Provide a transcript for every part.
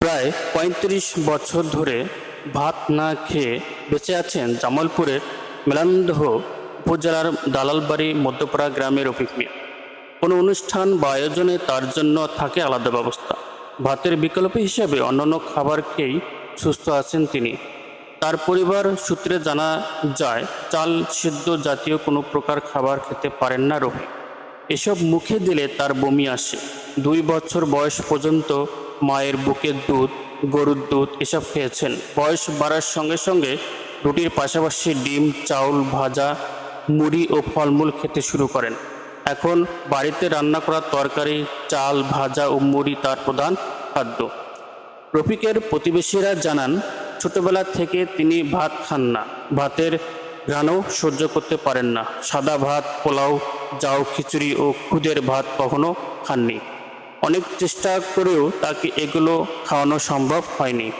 প্রায় পঁয়ত্রিশ বছর ধরে ভাত না খেয়ে বেঁচে আছেন জামালপুরের মেলান্দহ উপজেলার দালালবাড়ি মধ্যপাড়া গ্রামের রফিক মিয়া। কোনো অনুষ্ঠান বা আয়োজনে তার জন্য থাকে আলাদা ব্যবস্থা। ভাতের বিকল্প হিসেবে অন্যান্য খাবার খেয়েই সুস্থ আছেন তিনি। তার পরিবার সূত্রে জানা যায়, চাল সিদ্ধ জাতীয় কোনো প্রকার খাবার খেতে পারেন না রফিক। এসব মুখে দিলে তার বমি আসে। দুই বছর বয়স পর্যন্ত মায়ের বুকের দুধ, গরুর দুধ এসব খেয়েছেন। বয়স বাড়ার সঙ্গে সঙ্গে রুটির পাশাপাশি ডিম, চাউল, ভাজা, মুড়ি ও ফলমূল খেতে শুরু করেন। এখন বাড়িতে রান্না করা তরকারি, চাল, ভাজা ও মুড়ি তার প্রধান খাদ্য। রফিকের প্রতিবেশীরা জানান, ছোটবেলা থেকে তিনি ভাত খান না। ভাতের ঘ্রাণও সহ্য করতে পারেন না। সাদা ভাত, পোলাও জাউ খিচুড়ি ও খুদের ভাত কখনো খাননি। অনেক চেষ্টা করেও তাকে এগুলো খাওয়ানো সম্ভব হয়নি।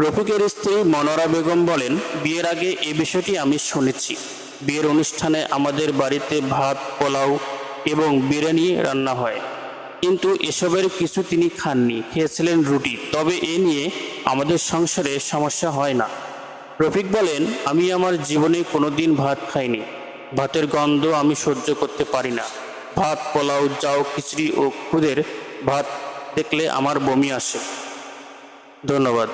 রফিকের স্ত্রী মনোরা বেগম বলেন, বিয়ের আগে এ বিষয়টি আমি শুনেছি। বিয়ের অনুষ্ঠানে আমাদের বাড়িতে ভাত, পোলাও এবং বিরিয়ানি রান্না হয়। কিন্তু এসবের কিছু তিনি খাননি, খেয়েছিলেন রুটি। তবে এ নিয়ে আমাদের সংসারে সমস্যা হয় না। রফিক বলেন, আমি আমার জীবনে কোনোদিন ভাত খাইনি। ভাতের গন্ধ আমি সহ্য করতে পারি না। ভাত পোলাও যাও খিচড়ি ও খুদের ভাত দেখলে আমার বমি আসে। ধন্যবাদ।